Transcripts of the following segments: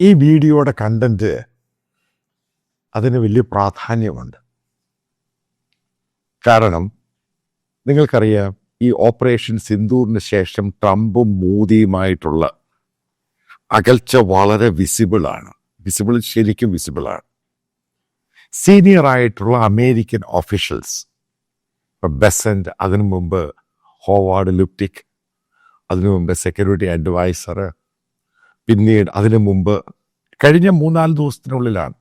ഈ വീഡിയോയുടെ കണ്ടന്റ് അതിന് വലിയ പ്രാധാന്യമുണ്ട്. കാരണം നിങ്ങൾക്കറിയാം ഈ ഓപ്പറേഷൻ സിന്ദൂറിന് ശേഷം ട്രംപും മോദിയുമായിട്ടുള്ള അകൽച്ച വളരെ വിസിബിളാണ് വിസിബിൾ ശരിക്കും വിസിബിളാണ് സീനിയർ ആയിട്ടുള്ള അമേരിക്കൻ ഓഫീഷ്യൽസ് ഇപ്പം ബെസന്റ് അതിനു മുമ്പ് ഹോവാർഡ് ലുപ്റ്റിക് അതിനു മുമ്പ് സെക്യൂരിറ്റി അഡ്വൈസർ പിന്നീട് അതിനു മുമ്പ് കഴിഞ്ഞ മൂന്നാൽ ദിവസത്തിനുള്ളിലാണ്.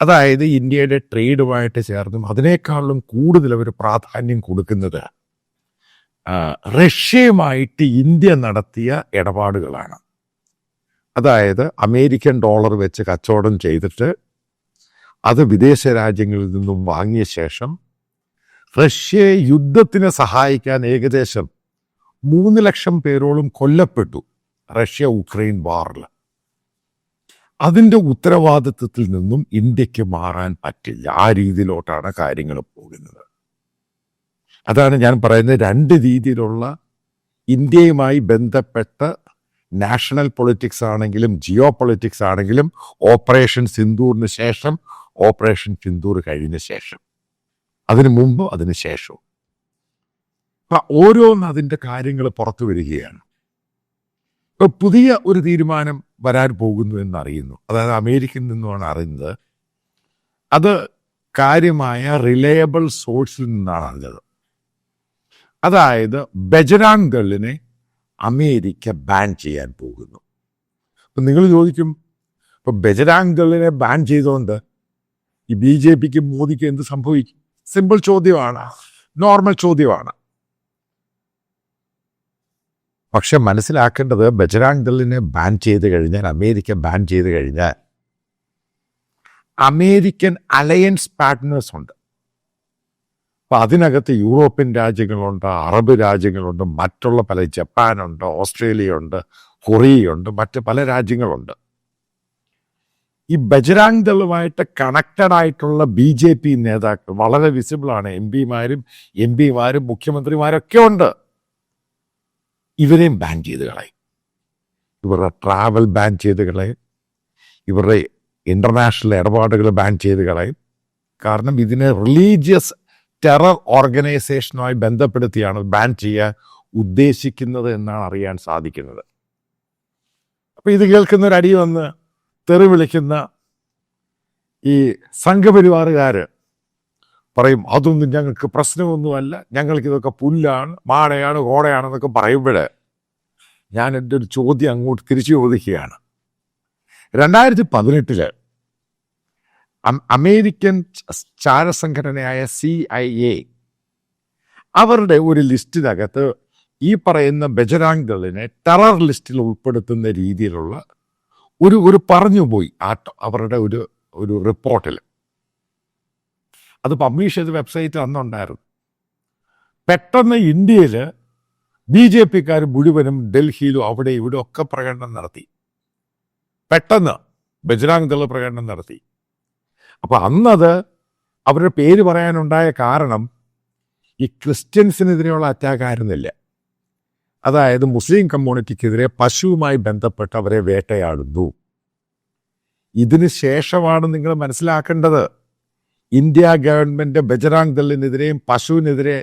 അതായത് ഇന്ത്യയുടെ ട്രേഡുമായിട്ട് ചേർന്നും അതിനേക്കാളും കൂടുതൽ അവർ പ്രാധാന്യം കൊടുക്കുന്നത് റഷ്യയുമായിട്ട് ഇന്ത്യ നടത്തിയ ഇടപാടുകളാണ്. അതായത് അമേരിക്കൻ ഡോളർ വെച്ച് കച്ചവടം ചെയ്തിട്ട് അത് വിദേശ രാജ്യങ്ങളിൽ നിന്നും വാങ്ങിയ ശേഷം റഷ്യയെ യുദ്ധത്തിന് സഹായിക്കാൻ ഏകദേശം മൂന്ന് ലക്ഷം പേരോളം കൊല്ലപ്പെട്ടു. റഷ്യ ഉക്രൈൻ വാറിൽ. അതിന്റെ ഉത്തരവാദിത്വത്തിൽ നിന്നും ഇന്ത്യയ്ക്ക് മാറാൻ പറ്റില്ല. ആ രീതിയിലോട്ടാണ് കാര്യങ്ങൾ പോകുന്നത്. അതാണ് ഞാൻ പറയുന്നത് രണ്ട് രീതിയിലുള്ള ഇന്ത്യയുമായി ബന്ധപ്പെട്ട നാഷണൽ പൊളിറ്റിക്സ് ആണെങ്കിലും ജിയോ പൊളിറ്റിക്സ് ആണെങ്കിലും ഓപ്പറേഷൻ സിന്ദൂറിന് ശേഷം ഓപ്പറേഷൻ സിന്ദൂർ കഴിഞ്ഞ ശേഷം. അതിനു മുമ്പ് അതിന് ശേഷവും. അപ്പം ഓരോന്ന് അതിന്റെ കാര്യങ്ങൾ പുറത്തു വരികയാണ്. പുതിയ ഒരു തീരുമാനം വരാൻ പോകുന്നു എന്നറിയുന്നു. അതായത് അമേരിക്കയിൽ നിന്നുമാണ് അറിയുന്നത്. അത് കാര്യമായ റിലയബിൾ സോഴ്സിൽ നിന്നാണ് അറിഞ്ഞത്. അതായത് ബജറാങ് ദളിനെ അമേരിക്ക ബാൻ ചെയ്യാൻ പോകുന്നു. അപ്പൊ നിങ്ങൾ ചോദിക്കും ഇപ്പൊ ബജറാങ് ദളിനെ ബാൻ ചെയ്തുകൊണ്ട് ഈ ബി ജെ പിക്ക് മോദിക്ക് എന്ത് സംഭവിക്കും? സിമ്പിൾ ചോദ്യമാണ് നോർമൽ ചോദ്യമാണ്. പക്ഷെ മനസ്സിലാക്കേണ്ടത് ബജറാങ് ദളിനെ ബാൻ ചെയ്ത് കഴിഞ്ഞാൽ അമേരിക്ക ബാൻ ചെയ്ത് കഴിഞ്ഞാൽ അമേരിക്കൻ അലയൻസ് പാർട്ട്നേഴ്സ് ഉണ്ട്. അപ്പൊ അതിനകത്ത് യൂറോപ്യൻ രാജ്യങ്ങളുണ്ട് അറബ് രാജ്യങ്ങളുണ്ട് മറ്റുള്ള പല ജപ്പാനുണ്ട് ഓസ്ട്രേലിയ ഉണ്ട് കൊറിയയുണ്ട് മറ്റ് പല രാജ്യങ്ങളുണ്ട്. ഈ ബജറാങ് ദളുമായിട്ട് കണക്റ്റഡ് ആയിട്ടുള്ള ബി ജെ പി നേതാക്കൾ വളരെ വിസിബിൾ ആണ് എം പിമാരും എം പിമാരും മുഖ്യമന്ത്രിമാരൊക്കെ ഉണ്ട്. ഇവരെയും ബാൻ ചെയ്ത് കളയും. ഇവരുടെ ട്രാവൽ ബാൻ ചെയ്ത് കളയും. ഇവരുടെ ഇന്റർനാഷണൽ ഇടപാടുകൾ ബാൻ ചെയ്ത് കളയും. കാരണം ഇതിനെ റിലീജിയസ് ടെറർ ഓർഗനൈസേഷനുമായി ബന്ധപ്പെടുത്തിയാണ് ബാൻ ചെയ്യാൻ ഉദ്ദേശിക്കുന്നത് എന്നാണ് അറിയാൻ സാധിക്കുന്നത്. അപ്പോൾ ഇത് കേൾക്കുന്ന ഒരു അടി വന്ന് തെറി വിളിക്കുന്ന ഈ സംഘപരിവാറുകാര് പറയും അതൊന്നും ഞങ്ങൾക്ക് പ്രശ്നമൊന്നുമല്ല. ഞങ്ങൾക്ക് ഇതൊക്കെ പുല്ലാണ് മാടയാണ് കോടയാണെന്നൊക്കെ പറയുമ്പോൾ ഞാൻ എന്റെ ഒരു ചോദ്യം അങ്ങോട്ട് തിരിച്ചു ചോദിക്കുകയാണ്. രണ്ടായിരത്തി പതിനെട്ടിൽ അമേരിക്കൻ ചാരസംഘടനയായ സി ഐ എ അവരുടെ ഒരു ലിസ്റ്റിനകത്ത് ഈ പറയുന്ന ബജരാങ് ദളിനെ ടെറർ ലിസ്റ്റിൽ ഉൾപ്പെടുത്തുന്ന രീതിയിലുള്ള ഒരു ഒരു പറഞ്ഞുപോയി ആ അവരുടെ ഒരു ഒരു റിപ്പോർട്ടിൽ അത് പബ്ലിഷ് ചെയ്ത വെബ്സൈറ്റ് അന്നുണ്ടായിരുന്നു. പെട്ടെന്ന് ഇന്ത്യയിൽ ബി ജെ പിക്കാർ മുഴുവനും ഡൽഹിയിലും അവിടെ ഇവിടെ ഒക്കെ പ്രകടനം നടത്തി. പെട്ടെന്ന് ബജ്രാംഗ് ദൾ പ്രകടനം നടത്തി. അപ്പോൾ അന്നത് അവരുടെ പേര് പറയാനുണ്ടായ കാരണം ഈ ക്രിസ്ത്യൻസിനെതിരെയുള്ള അറ്റാക്ക് ആയിരുന്നില്ല അതായത് മുസ്ലിം കമ്മ്യൂണിറ്റിക്കെതിരെ പശുവുമായി ബന്ധപ്പെട്ട് അവരെ വേട്ടയാടുന്നു. ഇതിന് ശേഷമാണ് നിങ്ങൾ മനസ്സിലാക്കേണ്ടത്. ഇന്ത്യ ഗവൺമെന്റ് ബജറാങ് ദളിനെതിരെയും പശുവിനെതിരെ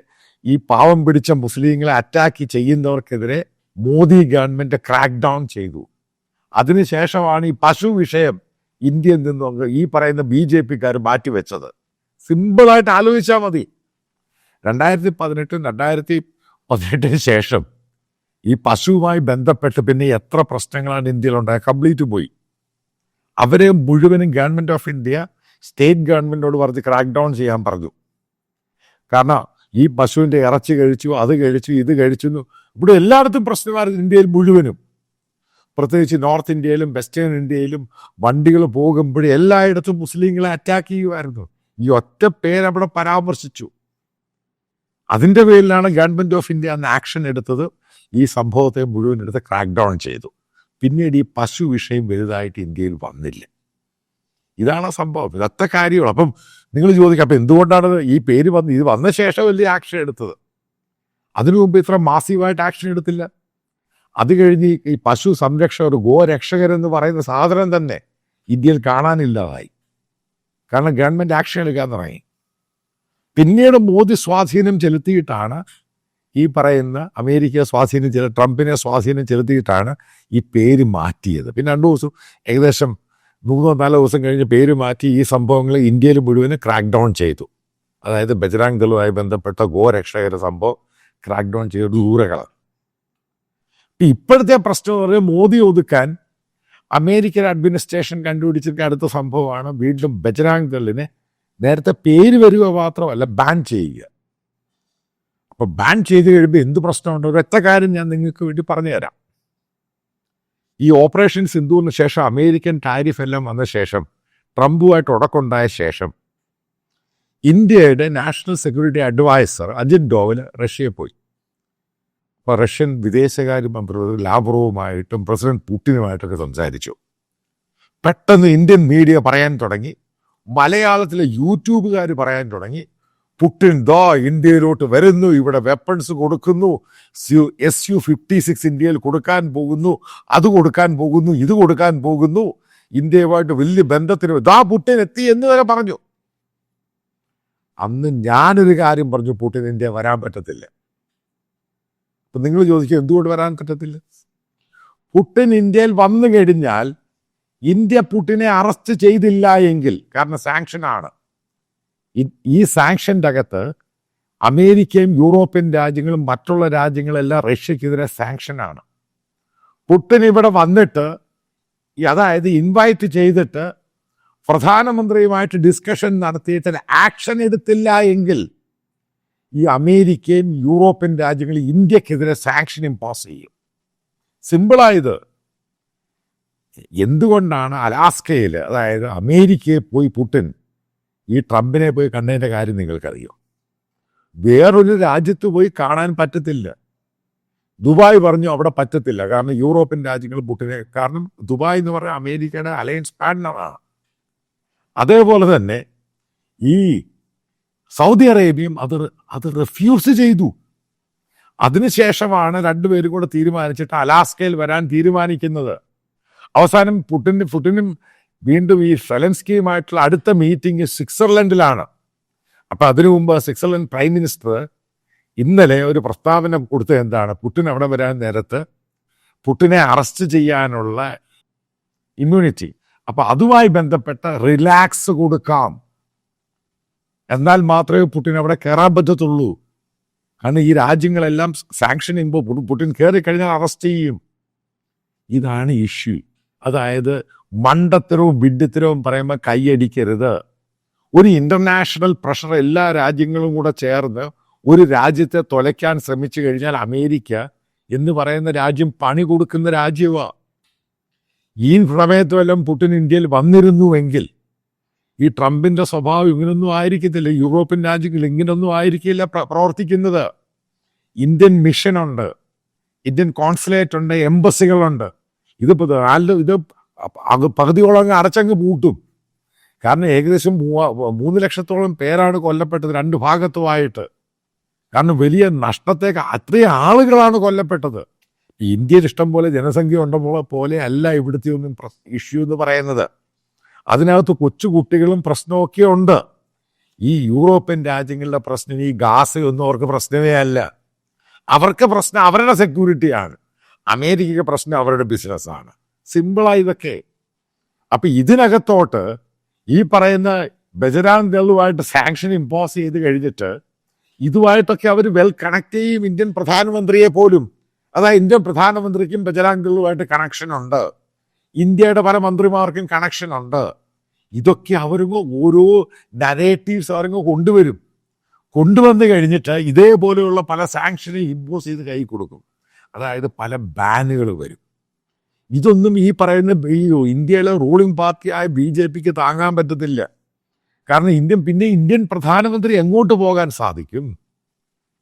ഈ പാവം പിടിച്ച മുസ്ലിങ്ങളെ അറ്റാക്ക് ചെയ്യുന്നവർക്കെതിരെ മോദി ഗവൺമെന്റ് ക്രാക്ക് ഡൗൺ ചെയ്തു. അതിനുശേഷമാണ് ഈ പശു വിഷയം ഇന്ത്യയിൽ നിന്നും ഈ പറയുന്ന ബി ജെ പിക്കാർ മാറ്റിവെച്ചത്. സിമ്പിളായിട്ട് ആലോചിച്ചാൽ മതി. രണ്ടായിരത്തി പതിനെട്ടും രണ്ടായിരത്തി പതിനെട്ടിന് ശേഷം ഈ പശുവുമായി ബന്ധപ്പെട്ട് പിന്നെ എത്ര പ്രശ്നങ്ങളാണ് ഇന്ത്യയിലുണ്ടായത്? കംപ്ലീറ്റ് പോയി. അവരെ മുഴുവനും ഗവൺമെന്റ് ഓഫ് ഇന്ത്യ സ്റ്റേറ്റ് ഗവൺമെന്റിനോട് പറഞ്ഞ് ക്രാക്ക് ഡൗൺ ചെയ്യാൻ പറഞ്ഞു. കാരണം ഈ പശുവിന്റെ ഇറച്ചി കഴിച്ചു അത് കഴിച്ചു ഇത് കഴിച്ചു ഇവിടെ എല്ലായിടത്തും പ്രശ്നമായിരുന്നു ഇന്ത്യയിൽ മുഴുവനും. പ്രത്യേകിച്ച് നോർത്ത് ഇന്ത്യയിലും വെസ്റ്റേൺ ഇന്ത്യയിലും വണ്ടികൾ പോകുമ്പോൾ എല്ലായിടത്തും മുസ്ലിങ്ങളെ അറ്റാക്ക് ചെയ്യുമായിരുന്നു ഈ ഒറ്റ പേരവിടെ പരാമർശിച്ചു. അതിന്റെ പേരിലാണ് ഗവൺമെന്റ് ഓഫ് ഇന്ത്യ അന്ന് ആക്ഷൻ എടുത്തത്. ഈ സംഭവത്തെ മുഴുവൻ എടുത്ത് ക്രാക്ക് ഡൗൺ ചെയ്തു. പിന്നീട് ഈ പശു വിഷയം വലുതായിട്ട് ഇന്ത്യയിൽ വന്നില്ല. ഇതാണ് സംഭവം. ഇതത്തെ കാര്യമാണ് അപ്പം നിങ്ങൾ ചോദിക്കുക അപ്പം എന്തുകൊണ്ടാണ് ഈ പേര് വന്ന് ഇത് വന്ന ശേഷം വലിയ ആക്ഷൻ എടുത്തത്? അതിനു മുമ്പ് ഇത്ര മാസീവായിട്ട് ആക്ഷൻ എടുത്തില്ല? അത് കഴിഞ്ഞ് ഈ പശു സംരക്ഷകർ ഗോരക്ഷകരെന്ന് പറയുന്ന സാധനം തന്നെ ഇന്ത്യയിൽ കാണാനില്ലാതായി. കാരണം ഗവൺമെന്റ് ആക്ഷൻ എടുക്കാൻ തുടങ്ങി. പിന്നീട് മോദി സ്വാധീനം ചെലുത്തിയിട്ടാണ് ഈ പറയുന്ന അമേരിക്ക സ്വാധീനം ചെലു ട്രംപിനെ സ്വാധീനം ചെലുത്തിയിട്ടാണ് ഈ പേര് മാറ്റിയത്. പിന്നെ രണ്ടു ദിവസം ഏകദേശം മൂന്നോ നാലോ ദിവസം കഴിഞ്ഞ് പേര് മാറ്റി ഈ സംഭവങ്ങൾ ഇന്ത്യയിൽ മുഴുവൻ ക്രാക്ക് ഡൗൺ ചെയ്തു. അതായത് ബജ്രാങ് ദളുമായി ബന്ധപ്പെട്ട ഗോരക്ഷകര സംഭവം ക്രാക്ക് ഡൗൺ ചെയ്ത ദൂരകൾ ഇപ്പോഴത്തെ പ്രശ്നം എന്ന് പറയുന്നത് മോദി ഒതുക്കാൻ അമേരിക്കൻ അഡ്മിനിസ്ട്രേഷൻ കണ്ടുപിടിച്ചിരിക്കുന്ന അടുത്ത സംഭവമാണ് വീണ്ടും ബജ്രാങ് ദളിനെ നേരത്തെ പേര് വരിക മാത്രമല്ല ബാൻ ചെയ്യുക. അപ്പോൾ ബാൻ ചെയ്ത് കഴിയുമ്പോൾ എന്ത് പ്രശ്നമുണ്ടോ? ഒരൊറ്റ കാര്യം ഞാൻ നിങ്ങൾക്ക് വേണ്ടി പറഞ്ഞു തരാം ഈ ഓപ്പറേഷൻ സിന്ധുവിന് ശേഷം അമേരിക്കൻ ടാരിഫ് എല്ലാം വന്ന ശേഷം ട്രംപുമായിട്ട് ഉടക്കുണ്ടായ ശേഷം ഇന്ത്യയുടെ national security adviser Ajit Doval റഷ്യയിൽ പോയി. അപ്പോൾ റഷ്യൻ വിദേശകാര്യ മന്ത്രി ലാബ്രോവുമായിട്ടും പ്രസിഡന്റ് പുട്ടിനുമായിട്ടൊക്കെ സംസാരിച്ചു. പെട്ടെന്ന് ഇന്ത്യൻ മീഡിയ പറയാൻ തുടങ്ങി. മലയാളത്തിലെ യൂട്യൂബുകാർ പറയാൻ തുടങ്ങി. പുട്ടിൻ ദാ ഇന്ത്യയിലോട്ട് വരുന്നു. ഇവിടെ വെപ്പൺസ് കൊടുക്കുന്നു. എസ് യു ഫിഫ്റ്റി സിക്സ് ഇന്ത്യയിൽ കൊടുക്കാൻ പോകുന്നു. അത് കൊടുക്കാൻ പോകുന്നു. ഇത് കൊടുക്കാൻ പോകുന്നു. ഇന്ത്യയുമായിട്ട് വലിയ ബന്ധത്തിന് ദാ പുട്ടിൻ എത്തി എന്ന് വരെ പറഞ്ഞു. അന്ന് ഞാനൊരു കാര്യം പറഞ്ഞു പുട്ടിൻ ഇന്ത്യ വരാൻ പറ്റത്തില്ല. അപ്പൊ നിങ്ങൾ ചോദിക്കും എന്തുകൊണ്ട് വരാൻ പറ്റത്തില്ല? പുട്ടിൻ ഇന്ത്യയിൽ വന്നു കഴിഞ്ഞാൽ ഇന്ത്യ പുട്ടിനെ അറസ്റ്റ് ചെയ്തില്ല എങ്കിൽ കാരണം സാങ്ഷനാണ് ഈ- സാങ്ഷന്റെ അകത്ത് അമേരിക്കയും യൂറോപ്യൻ രാജ്യങ്ങളും മറ്റുള്ള രാജ്യങ്ങളെല്ലാം റഷ്യക്കെതിരെ സാങ്ഷനാണ്. പുട്ടിൻ ഇവിടെ വന്നിട്ട് അതായത് ഇൻവൈറ്റ് ചെയ്തിട്ട് പ്രധാനമന്ത്രിയുമായിട്ട് ഡിസ്കഷൻ നടത്തിയിട്ട് ആക്ഷൻ എടുത്തില്ല എങ്കിൽ ഈ അമേരിക്കയും യൂറോപ്യൻ രാജ്യങ്ങളും ഇന്ത്യക്കെതിരെ സാങ്ഷൻ ഇമ്പോസ് ചെയ്യും. സിമ്പിളായത് എന്തുകൊണ്ടാണ് അലാസ്കയിൽ അതായത് അമേരിക്കയിൽ പോയി പുട്ടിൻ ഈ ട്രംപിനെ പോയി കണ്ടതിന്റെ കാര്യം നിങ്ങൾക്കറിയോ? വേറൊരു രാജ്യത്ത് പോയി കാണാൻ പറ്റത്തില്ല. ദുബായ് പറഞ്ഞു അവിടെ പറ്റത്തില്ല. കാരണം യൂറോപ്യൻ രാജ്യങ്ങൾ പുട്ടിനെ കാരണം ദുബായ് എന്ന് പറഞ്ഞാൽ അമേരിക്കയുടെ അലയൻസ് പാർട്ട്ണറാണ് അതേപോലെ തന്നെ ഈ സൗദി അറേബ്യയും അത് അത് റിഫ്യൂസ് ചെയ്തു. അതിനുശേഷമാണ് രണ്ടുപേരും കൂടെ തീരുമാനിച്ചിട്ട് അലാസ്കയിൽ വരാൻ തീരുമാനിക്കുന്നത്. അവസാനം പുട്ടിന്റെ പുട്ടിനും വീണ്ടും ഈ സെലൻസ്കിയുമായിട്ടുള്ള അടുത്ത മീറ്റിംഗ് സ്വിറ്റ്സർലൻഡിലാണ്. അപ്പൊ അതിനു മുമ്പ് സ്വിറ്റ്സർലൻഡ് പ്രൈം മിനിസ്റ്റർ ഇന്നലെ ഒരു പ്രസ്താവന കൊടുത്തത് എന്താണ്? പുട്ടിൻ അവിടെ വരാൻ നേരത്ത് പുട്ടിനെ അറസ്റ്റ് ചെയ്യാനുള്ള ഇമ്മ്യൂണിറ്റി അപ്പൊ അതുമായി ബന്ധപ്പെട്ട റിലാക്സ് കൊടുക്കാം. എന്നാൽ മാത്രമേ പുട്ടിൻ അവിടെ കയറാൻ പറ്റത്തുള്ളൂ. കാരണം ഈ രാജ്യങ്ങളെല്ലാം സാങ്ഷൻ ചെയ്യുമ്പോൾ പുട്ടിൻ കയറി കഴിഞ്ഞാൽ അറസ്റ്റ് ചെയ്യും. ഇതാണ് ഇഷ്യൂ അതായത് മണ്ടത്തരവും വിഡ്ഢിത്തരവും പറയുമ്പോൾ കൈയടിക്കരുത്. ഒരു ഇന്റർനാഷണൽ പ്രഷർ എല്ലാ രാജ്യങ്ങളും കൂടെ ചേർന്ന് ഒരു രാജ്യത്തെ തുലയ്ക്കാൻ ശ്രമിച്ചു കഴിഞ്ഞാൽ അമേരിക്ക എന്ന് പറയുന്ന രാജ്യം പണി കൊടുക്കുന്ന രാജ്യമാണ് ഈ പ്രമേയത്ത് വല്ലതും പുടിൻ ഇന്ത്യയിൽ വന്നിരുന്നുവെങ്കിൽ ഈ ട്രംപിന്റെ സ്വഭാവം ഇങ്ങനൊന്നും ആയിരിക്കത്തില്ല. യൂറോപ്യൻ രാജ്യങ്ങൾ ഇങ്ങനൊന്നും ആയിരിക്കില്ല പ്ര- പ്രവർത്തിക്കുന്നത്. ഇന്ത്യൻ മിഷനുണ്ട് ഇന്ത്യൻ കോൺസുലേറ്റ് ഉണ്ട് എംബസികളുണ്ട്. ഇതിപ്പോ ഇത് നാല് ഇത് പകുതിയോളം അങ്ങ് അടച്ചങ്ങ് പൂട്ടും. കാരണം ഏകദേശം മൂവ- മൂന്ന് ലക്ഷത്തോളം പേരാണ് കൊല്ലപ്പെട്ടത് രണ്ട് ഭാഗത്തുമായിട്ട്. കാരണം വലിയ നഷ്ടത്തേക്ക് അത്രയും ആളുകളാണ് കൊല്ലപ്പെട്ടത്. ഇന്ത്യയിൽ ഇഷ്ടം പോലെ ജനസംഖ്യ ഉണ്ടെന്നുള്ള പോലെ അല്ല ഇവിടുത്തെ ഒന്നും ഇഷ്യൂ എന്ന് പറയുന്നത്. അതിനകത്ത് കൊച്ചുകുട്ടികളും പ്രശ്നമൊക്കെ ഉണ്ട്. ഈ യൂറോപ്യൻ രാജ്യങ്ങളുടെ പ്രശ്നം ഈ ഗാസ് ഒന്നും അവർക്ക് പ്രശ്നമേ അല്ല. അവർക്ക് പ്രശ്നം അവരുടെ സെക്യൂരിറ്റിയാണ് അമേരിക്കയ്ക്ക് പ്രശ്നം അവരുടെ ബിസിനസ്സാണ്. സിമ്പിളായി ഇതൊക്കെ. അപ്പം ഇതിനകത്തോട്ട് ഈ പറയുന്ന ബജരാങ് ദളുമായിട്ട് സാങ്ഷൻ ഇമ്പോസ് ചെയ്ത് കഴിഞ്ഞിട്ട് ഇതുമായിട്ടൊക്കെ അവർ വെൽ കണക്ട് ചെയ്യും ഇന്ത്യൻ പ്രധാനമന്ത്രിയെ പോലും. അതായത് ഇന്ത്യൻ പ്രധാനമന്ത്രിക്കും ബജരാങ് ദളുമായിട്ട് കണക്ഷൻ ഉണ്ട്. ഇന്ത്യയുടെ പല മന്ത്രിമാർക്കും കണക്ഷൻ ഉണ്ട്. ഇതൊക്കെ അവരും ഓരോ നരേറ്റീവ്സ് അവരും കൊണ്ടുവരും. കൊണ്ടുവന്ന് കഴിഞ്ഞിട്ട് ഇതേപോലെയുള്ള പല സാങ്ഷനും ഇമ്പോസ് ചെയ്ത് കൈ കൊടുക്കും. അതായത് പല ബാനുകൾ വരും. ഇതൊന്നും ഈ പറയുന്ന ഇന്ത്യയിലെ റൂളിംഗ് പാർട്ടിയായ ബി ജെ പിക്ക് താങ്ങാൻ പറ്റത്തില്ല. കാരണം ഇന്ത്യൻ പിന്നെ ഇന്ത്യൻ പ്രധാനമന്ത്രി എങ്ങോട്ട് പോകാൻ സാധിക്കും?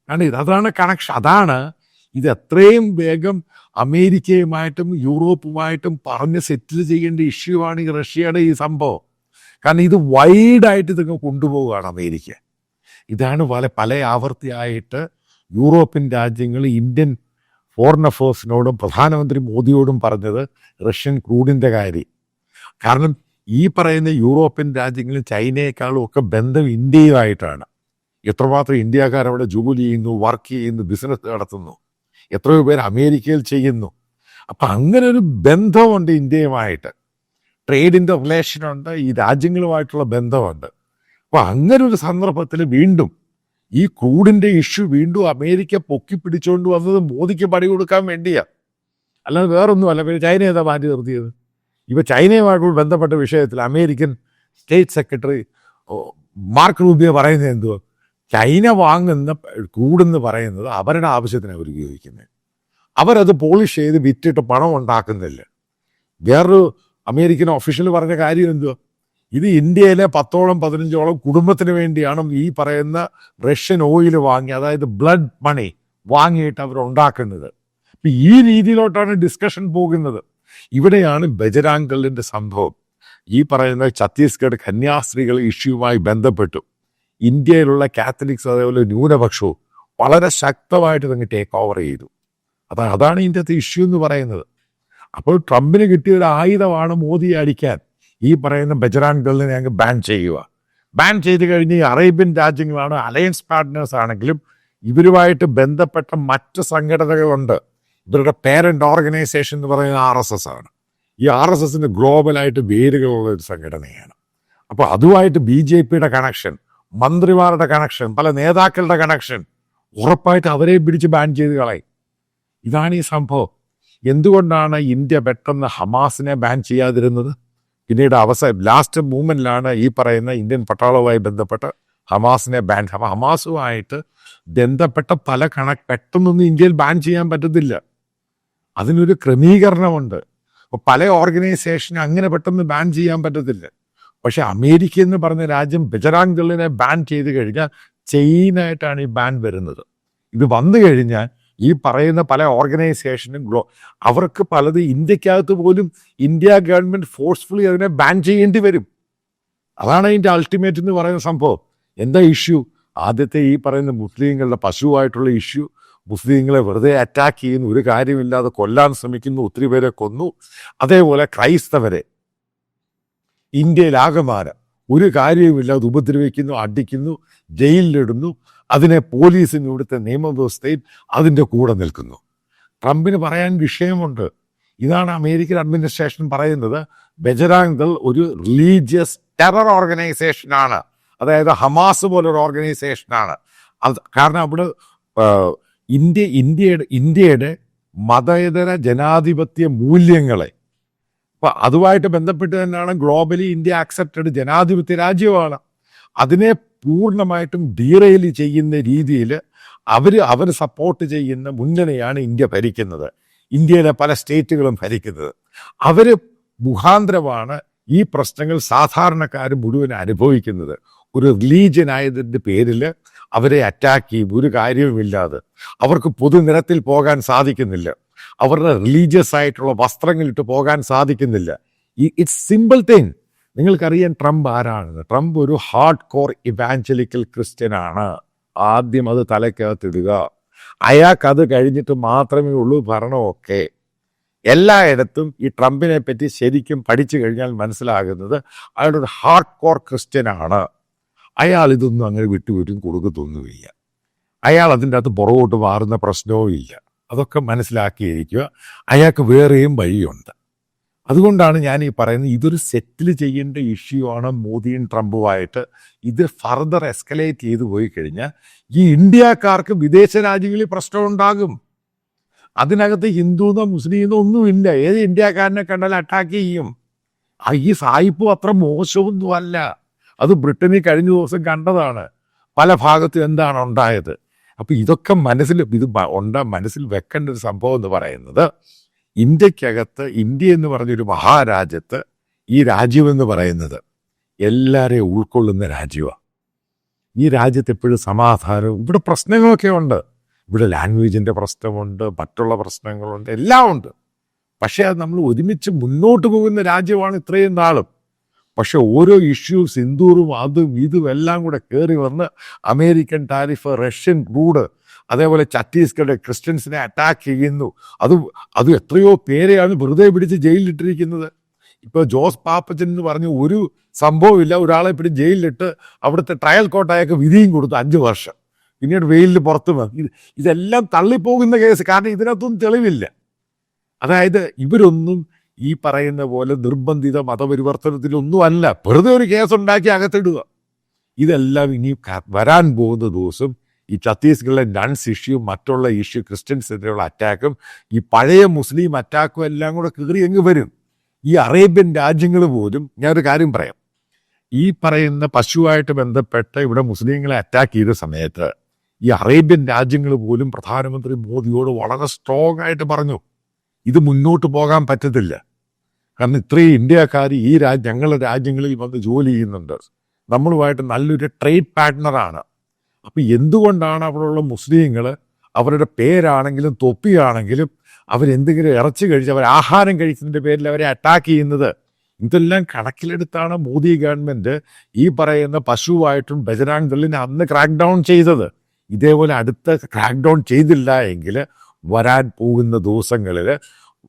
കാരണം ഇത്. അതാണ് കണക്ഷൻ അതാണ് ഇത് എത്രയും വേഗം അമേരിക്കയുമായിട്ടും യൂറോപ്പുമായിട്ടും പറഞ്ഞ് സെറ്റിൽ ചെയ്യേണ്ട ഇഷ്യൂ ആണ് ഈ റഷ്യയുടെ ഈ സംഭവം. കാരണം ഇത് വൈഡായിട്ട് ഇതൊക്കെ കൊണ്ടുപോവുകയാണ് അമേരിക്ക. ഇതാണ് പല പല ആവർത്തിയായിട്ട് യൂറോപ്യൻ രാജ്യങ്ങൾ ഇന്ത്യൻ ഫോറിൻ അഫേഴ്സിനോടും പ്രധാനമന്ത്രി മോദിയോടും പറഞ്ഞത് റഷ്യൻ ക്രൂഡിന്റെ കാര്യം. കാരണം ഈ പറയുന്ന യൂറോപ്യൻ രാജ്യങ്ങളും ചൈനയേക്കാളും ഒക്കെ ബന്ധം ഇന്ത്യയുമായിട്ടാണ്. എത്രമാത്രം ഇന്ത്യക്കാർ അവിടെ ജോലി ചെയ്യുന്നു വർക്ക് ചെയ്യുന്നു ബിസിനസ് നടത്തുന്നു. എത്രയോ പേര് അമേരിക്കയിൽ ചെയ്യുന്നു. അപ്പം അങ്ങനെ ഒരു ബന്ധമുണ്ട് ഇന്ത്യയുമായിട്ട്. ട്രേഡിന്റെ റിലേഷനുണ്ട് ഈ രാജ്യങ്ങളുമായിട്ടുള്ള ബന്ധമുണ്ട്. അപ്പോൾ അങ്ങനെ ഒരു സന്ദർഭത്തിൽ വീണ്ടും ഈ ക്രൂഡിന്റെ ഇഷ്യൂ വീണ്ടും അമേരിക്ക പൊക്കി പിടിച്ചുകൊണ്ട് വന്നത് മോദിക്ക് പണി കൊടുക്കാൻ വേണ്ടിയാ. അല്ലാതെ വേറൊന്നും അല്ല പിന്നെ ചൈന ഏതാ മാറ്റി നിർത്തിയത്? ഇവ ചൈനയുമായിട്ട് ബന്ധപ്പെട്ട വിഷയത്തിൽ American state secretary Marco Rubio പറയുന്നത് എന്തുവാ? ചൈന വാങ്ങുന്ന കൂടെന്ന് പറയുന്നത് അവരുടെ ആവശ്യത്തിന് അവർ ഉപയോഗിക്കുന്നത് അവരത് പോളിഷ് ചെയ്ത് വിറ്റിട്ട് പണം ഉണ്ടാക്കുന്നില്ല വേറൊരു അമേരിക്കൻ ഒഫീഷ്യൽ പറഞ്ഞ കാര്യം എന്തുവാ? ഇത് ഇന്ത്യയിലെ പത്തോളം പതിനഞ്ചോളം കുടുംബത്തിന് വേണ്ടിയാണ് ഈ പറയുന്ന റഷ്യൻ ഓയിൽ വാങ്ങി അതായത് ബ്ലഡ് മണി വാങ്ങിയിട്ട് അവർ ഉണ്ടാക്കുന്നത്. ഈ രീതിയിലോട്ടാണ് ഡിസ്കഷൻ പോകുന്നത്. ഇവിടെയാണ് ബജരാങ്കലിന്റെ സംഭവം. ഈ പറയുന്ന ഛത്തീസ്ഗഡ് കന്യാസ്ത്രീകൾ ഇഷ്യൂവുമായി ബന്ധപ്പെട്ടു. ഇന്ത്യയിലുള്ള കാത്തലിക്സ് അതേപോലെ ന്യൂനപക്ഷവും വളരെ ശക്തമായിട്ട് ഇതങ്ങ് ടേക്ക് ഓവർ ചെയ്തു. അതാ അതാണ് ഇതിന്റെ ഇഷ്യൂ എന്ന് പറയുന്നത്. അപ്പോൾ ട്രംപിന് കിട്ടിയ ഒരു ആയുധമാണ് മോദിയെ അടിക്കാൻ. ഈ പറയുന്ന ബജറാൻ ഗളിനെ ഞങ്ങൾ ബാൻ ചെയ്യുക. ബാൻ ചെയ്ത് കഴിഞ്ഞ് ഈ അറേബ്യൻ രാജ്യങ്ങളാണ് അലയൻസ് പാർട്ട്നേഴ്സ് ആണെങ്കിലും ഇവരുമായിട്ട് ബന്ധപ്പെട്ട മറ്റ് സംഘടനകളുണ്ട്. ഇവരുടെ പേരന്റ് ഓർഗനൈസേഷൻ എന്ന് പറയുന്നത് ആർ എസ് എസ് ആണ്. ഈ ആർ എസ് എസിന്റെ ഗ്ലോബലായിട്ട് വേരുകളുള്ള ഒരു സംഘടനയാണ്. അപ്പോൾ അതുമായിട്ട് ബി ജെ പിയുടെ കണക്ഷൻ മന്ത്രിമാരുടെ കണക്ഷൻ പല നേതാക്കളുടെ കണക്ഷൻ ഉറപ്പായിട്ട് അവരെ പിടിച്ച് ബാൻ ചെയ്ത് കളയും. ഇതാണ് ഈ സംഭവം. എന്തുകൊണ്ടാണ് ഇന്ത്യ പെട്ടെന്ന് ഹമാസിനെ ബാൻ ചെയ്യാതിരുന്നത്? പിന്നീട് അവസാനം ലാസ്റ്റ് മൂമെന്റിലാണ് ഈ പറയുന്ന ഇന്ത്യൻ പട്ടാളവുമായി ബന്ധപ്പെട്ട് ഹമാസിനെ ബാൻ ഹമ- ഹമാസുമായിട്ട് ബന്ധപ്പെട്ട പല കണ പെട്ടെന്നൊന്നും ഇന്ത്യയിൽ ബാൻ ചെയ്യാൻ പറ്റത്തില്ല. അതിനൊരു ക്രമീകരണമുണ്ട്. അപ്പോൾ പല ഓർഗനൈസേഷനും അങ്ങനെ പെട്ടെന്ന് ബാൻ ചെയ്യാൻ പറ്റത്തില്ല. പക്ഷെ അമേരിക്ക എന്ന് പറഞ്ഞ രാജ്യം ബജറാങ് ദളിനെ ബാൻ ചെയ്ത് കഴിഞ്ഞാൽ ചെയിനായിട്ടാണ് ഈ ബാൻ വരുന്നത്. ഇത് വന്നു കഴിഞ്ഞാൽ ഈ പറയുന്ന പല ഓർഗനൈസേഷനും ഗ്ലോ അവർക്ക് പലത് ഇന്ത്യക്കകത്ത് പോലും ഇന്ത്യ ഗവൺമെന്റ് ഫോഴ്സ്ഫുള്ളി അതിനെ ബാൻ ചെയ്യേണ്ടി വരും. അതാണ് അതിന്റെ അൾട്ടിമേറ്റ് എന്ന് പറയുന്ന സംഭവം. എന്താ ഇഷ്യൂ? ആദ്യത്തെ ഈ പറയുന്ന മുസ്ലിങ്ങളുടെ പശുവായിട്ടുള്ള ഇഷ്യൂ. മുസ്ലിങ്ങളെ വെറുതെ അറ്റാക്ക് ചെയ്യുന്നു ഒരു കാര്യമില്ലാതെ കൊല്ലാൻ ശ്രമിക്കുന്നു ഒത്തിരി പേരെ കൊന്നു. അതേപോലെ ക്രൈസ്തവരെ. ഇന്ത്യയിലാകമാനം ഒരു കാര്യവുമില്ലാതെ ഉപദ്രവിക്കുന്നു അടിക്കുന്നു ജയിലിലിടുന്നു. അതിനെ പോലീസിന് ഇവിടുത്തെ നിയമവ്യവസ്ഥയിൽ അതിന്റെ കൂടെ നിൽക്കുന്നു. ട്രംപിന് പറയാൻ വിഷയമുണ്ട്. ഇതാണ് അമേരിക്കൻ അഡ്മിനിസ്ട്രേഷൻ പറയുന്നത്. ബജരാങ് ദൾ ഒരു റിലീജിയസ് ടെറർ ഓർഗനൈസേഷനാണ്. അതായത് ഹമാസ് പോലൊരു ഓർഗനൈസേഷനാണ്. അത് കാരണം അവിടെ ഇന്ത്യ ഇന്ത്യയുടെ ഇന്ത്യയുടെ മതേതര ജനാധിപത്യ മൂല്യങ്ങളെ. അപ്പോൾ അതുമായിട്ട് ബന്ധപ്പെട്ട് തന്നെയാണ് ഗ്ലോബലി ഇന്ത്യ ആക്സെപ്റ്റഡ് ജനാധിപത്യ രാജ്യമാണ്. അതിനെ പൂർണമായിട്ടും ഡീറെയിൽ ചെയ്യുന്ന രീതിയിൽ അവർ അവർ സപ്പോർട്ട് ചെയ്യുന്ന മുന്നണിയാണ് ഇന്ത്യ ഭരിക്കുന്നത്. ഇന്ത്യയിലെ പല സ്റ്റേറ്റുകളും ഭരിക്കുന്നത്. അവർ മുഖാന്തരമാണ് ഈ പ്രശ്നങ്ങൾ സാധാരണക്കാർ മുഴുവൻ അനുഭവിക്കുന്നത്. ഒരു റിലീജിയൻ ആയതിന്റെ പേരിൽ അവരെ അറ്റാക്ക് ചെയ്യും. ഒരു കാര്യവുമില്ലാതെ. അവർക്ക് പൊതുനിരത്തിൽ പോകാൻ സാധിക്കുന്നില്ല. അവരുടെ റിലീജിയസ് ആയിട്ടുള്ള വസ്ത്രങ്ങളിട്ട് പോകാൻ സാധിക്കുന്നില്ല. ഇറ്റ്സ് സിമ്പിൾ തിങ് നിങ്ങൾക്കറിയാൻ ട്രംപ് ആരാണെന്ന്. ട്രംപ് ഒരു ഹാർഡ് കോർ ഇവാഞ്ചലിക്കൽ ക്രിസ്ത്യൻ ആണ് ആദ്യം അത് തലയ്ക്കകത്തിടുക. അയാൾക്കത് കഴിഞ്ഞിട്ട് മാത്രമേ ഉള്ളൂ ഭരണമൊക്കെ. എല്ലായിടത്തും ഈ ട്രംപിനെ പറ്റി ശരിക്കും പഠിച്ചു കഴിഞ്ഞാൽ മനസ്സിലാകുന്നത് അയാളൊരു ഹാർഡ് കോർ ക്രിസ്ത്യൻ ആണ് അയാൾ ഇതൊന്നും അങ്ങനെ വിട്ടുവരും കൊടുക്കത്തൊന്നുമില്ല. അയാൾ അതിന്റെ അകത്ത് പുറകോട്ട് മാറുന്ന പ്രശ്നവും ഇല്ല അതൊക്കെ മനസ്സിലാക്കിയിരിക്കുക. അയാൾക്ക് വേറെയും വഴിയുണ്ട്. അതുകൊണ്ടാണ് ഞാൻ ഈ പറയുന്നത് ഇതൊരു സെറ്റിൽ ചെയ്യേണ്ട ഇഷ്യൂ ആണ് മോദിയും ട്രംപുമായിട്ട്. ഇത് ഫർദർ എസ്കലേറ്റ് ചെയ്തു പോയി കഴിഞ്ഞാൽ ഈ ഇന്ത്യക്കാർക്ക് വിദേശ രാജ്യങ്ങളിൽ പ്രശ്നമുണ്ടാകും അതിനകത്ത് ഹിന്ദുന്നോ മുസ്ലിമെന്നോ ഒന്നുമില്ല. ഏത് ഇന്ത്യക്കാരനെ കണ്ടാൽ അറ്റാക്ക് ചെയ്യും. ഈ സായിപ്പും അത്ര മോശമൊന്നും അല്ല. അത് ബ്രിട്ടനിൽ കഴിഞ്ഞ ദിവസം കണ്ടതാണ്. പല ഭാഗത്തും എന്താണ് ഉണ്ടായത്. അപ്പൊ ഇതൊക്കെ മനസ്സിൽ ഇത് ഉണ്ട്. മനസ്സിൽ വെക്കേണ്ട ഒരു സംഭവം എന്ന് പറയുന്നത് ഇന്ത്യക്കകത്ത് ഇന്ത്യ എന്ന് പറഞ്ഞൊരു മഹാരാജ്യത്ത് ഈ രാജ്യമെന്ന് പറയുന്നത് എല്ലാവരെയും ഉൾക്കൊള്ളുന്ന രാജ്യമാണ് ഈ രാജ്യത്ത് എപ്പോഴും സമാധാനവും ഇവിടെ പ്രശ്നങ്ങളൊക്കെ ഉണ്ട്. ഇവിടെ ലാംഗ്വേജിന്റെ പ്രശ്നമുണ്ട് മറ്റുള്ള പ്രശ്നങ്ങളുണ്ട് എല്ലാം ഉണ്ട്. പക്ഷേ അത് നമ്മൾ ഒരുമിച്ച് മുന്നോട്ട് പോകുന്ന രാജ്യമാണ് ഇത്രയും നാളും. പക്ഷെ ഓരോ ഇഷ്യൂസ് സിന്ദൂറും അതും ഇതും എല്ലാം കൂടെ കയറി വന്ന് അമേരിക്കൻ ടാരിഫ് റഷ്യൻ ക്രൂഡ് അതേപോലെ ഛത്തീസ്ഗഡ് ക്രിസ്ത്യൻസിനെ അറ്റാക്ക് ചെയ്യുന്നു. അത് അത് എത്രയോ പേരെയാണ് വെറുതെ പിടിച്ച് ജയിലിലിട്ടിരിക്കുന്നത്. ഇപ്പോൾ ജോസ് പാപ്പച്ചൻ എന്ന് പറഞ്ഞ് ഒരു സംഭവമില്ല. ഒരാളെ പിടിച്ച് ജയിലിലിട്ട് അവിടുത്തെ ട്രയൽ കോർട്ടായൊക്കെ വിധിയും കൊടുത്തു അഞ്ച് വർഷം. പിന്നീട് വെയിലിൽ പുറത്ത് ഇതെല്ലാം തള്ളിപ്പോകുന്ന കേസ്. കാരണം ഇതിനകത്തൊന്നും തെളിവില്ല. അതായത് ഇവരൊന്നും ഈ പറയുന്ന പോലെ നിർബന്ധിത മതപരിവർത്തനത്തിലൊന്നും അല്ല വെറുതെ ഒരു കേസ് ഉണ്ടാക്കി അകത്തിടുക. ഇതെല്ലാം ഇനി വരാൻ പോകുന്ന ദിവസം ഈ ഛത്തീസ്ഗഡിലെ നൺസ് ഇഷ്യൂ മറ്റുള്ള ഇഷ്യൂ ക്രിസ്ത്യൻസ് ക്രിസ്ത്യൻസിനെതിരെയുള്ള അറ്റാക്കും ഈ പഴയ മുസ്ലിം അറ്റാക്കും എല്ലാം കൂടെ കയറി അങ്ങ് വരും. ഈ അറേബ്യൻ രാജ്യങ്ങൾ പോലും ഞാനൊരു കാര്യം പറയാം. ഈ പറയുന്ന പശുവായിട്ട് ബന്ധപ്പെട്ട് ഇവിടെ മുസ്ലിങ്ങളെ അറ്റാക്ക് ചെയ്ത സമയത്ത് ഈ അറേബ്യൻ രാജ്യങ്ങൾ പോലും പ്രധാനമന്ത്രി മോദിയോട് വളരെ സ്ട്രോങ് ആയിട്ട് പറഞ്ഞു ഇത് മുന്നോട്ട് പോകാൻ പറ്റത്തില്ല. കാരണം ഇത്രയും ഇന്ത്യക്കാർ ഈ രാജ്യ ഞങ്ങളുടെ രാജ്യങ്ങളിൽ വന്ന് ജോലി ചെയ്യുന്നുണ്ട്. നമ്മളുമായിട്ട് നല്ലൊരു ട്രേഡ് പാർട്ട്ണറാണ് അപ്പം എന്തുകൊണ്ടാണ് അവിടെയുള്ള മുസ്ലിങ്ങൾ അവരുടെ പേരാണെങ്കിലും തൊപ്പിയാണെങ്കിലും അവരെന്തെങ്കിലും ഇറച്ചി കഴിച്ച് അവർ ആഹാരം കഴിക്കുന്നതിന്റെ പേരിൽ അവരെ അറ്റാക്ക് ചെയ്യുന്നത്? ഇതെല്ലാം കണക്കിലെടുത്താണ് മോദി ഗവൺമെന്റ് ഈ പറയുന്ന പശുവായിട്ടും ബജരാങ് ദളിനെ അന്ന് ക്രാക്ക് ഡൗൺ ചെയ്തത്. ഇതേപോലെ അടുത്ത ക്രാക്ക് ഡൗൺ ചെയ്തില്ല എങ്കിൽ വരാൻ പോകുന്ന ദിവസങ്ങളിൽ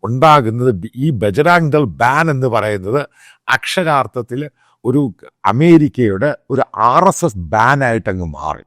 ഉണ്ടാകുന്നത് ഈ ബജരാങ് ദൾ ബാൻ എന്ന് പറയുന്നത് അക്ഷരാർത്ഥത്തിൽ ഒരു അമേരിക്കയുടെ ഒരു ആർ എസ് എസ് ബാനായിട്ടങ്ങ് മാറി.